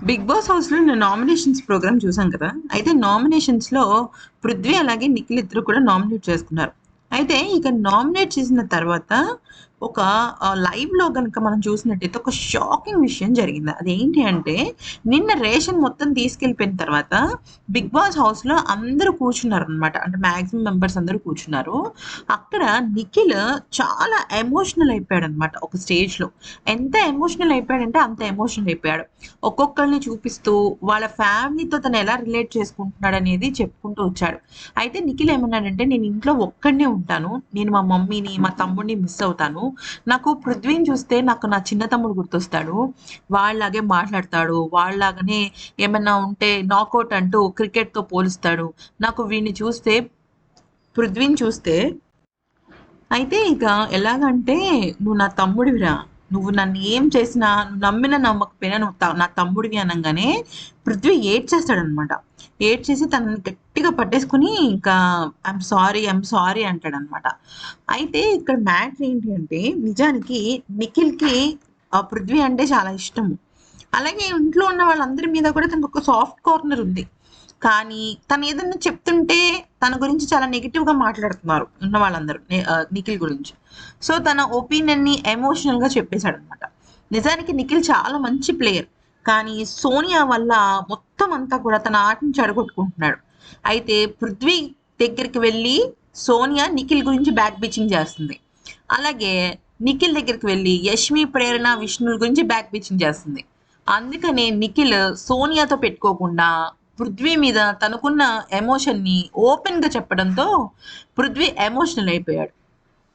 Big boss హౌస్‌లో నేను nominations programme చూసాం కదా! అయితే నామినేషన్స్‌లో పృథ్వీ అలాగే నిఖిల్ ఇద్దరు కూడా నామినేట్ చేసుకున్నారు. అయితే ఇక నామినేట్ చేసిన తర్వాత ఒక లైవ్‌లో కనుక మనం చూసినట్టయితే ఒక షాకింగ్ విషయం జరిగింది. అదేంటి అంటే నిన్న రేషన్ మొత్తం తీసుకెళ్ళిపోయిన తర్వాత బిగ్ బాస్ హౌస్‌లో అందరూ కూర్చున్నారు అనమాట అంటే మాక్సిమం మెంబర్స్ అందరూ కూర్చున్నారు. అక్కడ నిఖిల్ చాలా ఎమోషనల్ అయిపోయాడు అనమాట ఒక స్టేజ్‌లో. ఎంత ఎమోషనల్ అయిపోయాడంటే అంత ఎమోషనల్ అయిపోయాడు. ఒక్కొక్కరిని చూపిస్తూ వాళ్ళ ఫ్యామిలీతో తను ఎలా రిలేట్ చేసుకుంటున్నాడు అనేది చెప్పుకుంటూ వచ్చాడు. అయితే నిఖిల్ ఏమన్నాడంటే నేను ఇంట్లో ఒక్కడినే ఉంటాను. నేను మా మమ్మీని, మా తమ్ముడిని మిస్ అవుతాను. నాకు పృథ్వీని చూస్తే నాకు నా చిన్న తమ్ముడు గుర్తొస్తాడు. వాళ్ళలాగే మాట్లాడతాడు. వాళ్ళలాగానే ఏమైనా ఉంటే నాకౌట్ అంటూ క్రికెట్‌తో పోలుస్తాడు. నాకు వీడిని చూస్తే పృథ్వీని చూస్తే అయితే ఇక ఎలాగంటే "నువ్వు నా తమ్ముడివిరా. నువ్వు నన్ను ఏం చేసినా, నమ్మిన నమ్మకపోయినా నువ్వు నా తమ్ముడివి" అనగానే పృథ్వీ ఏడ్చేస్తాడనమాట. ఏడ్చేసి తనని గట్టిగా పట్టేసుకొని ఇంకా ఐఎమ్ సారీ, ఐఎమ్ సారీ అంటాడనమాట. అయితే ఇక్కడ మ్యాటర్ ఏంటి అంటే నిజానికి నిఖిల్‌కి పృథ్వీ అంటే చాలా ఇష్టము. అలాగే ఇంట్లో ఉన్న వాళ్ళందరి మీద కూడా తనకొక సాఫ్ట్ కార్నర్ ఉంది. కానీ తను ఏదన్నా చెప్తుంటే తన గురించి చాలా నెగెటివ్‌గా మాట్లాడుతున్నారు ఉన్న వాళ్ళందరూ. నిఖిల్ గురించి. సో, తన ఒపీనియన్‌ని ఎమోషనల్‌గా చెప్పేసాడనమాట. నిజానికి నిఖిల్ చాలా మంచి ప్లేయర్. కానీ సోనియా వల్ల మొత్తం అంతా కూడా తన ఆటని చెడగొట్టుకుంటున్నాడు. అయితే పృథ్వీ దగ్గరికి వెళ్ళి సోనియా నిఖిల్ గురించి బ్యాక్ బిచింగ్ చేస్తుంది. అలాగే నిఖిల్ దగ్గరికి వెళ్ళి యష్మి, ప్రేరణ, విష్ణు గురించి బ్యాక్ బిచింగ్ చేస్తుంది. అందుకనే నిఖిల్ సోనియాతో పెట్టుకోకుండా పృథ్వీ మీద తనకున్న ఎమోషన్‌ని ఓపెన్‌గా చెప్పడంతో పృథ్వీ ఎమోషనల్ అయిపోయాడు.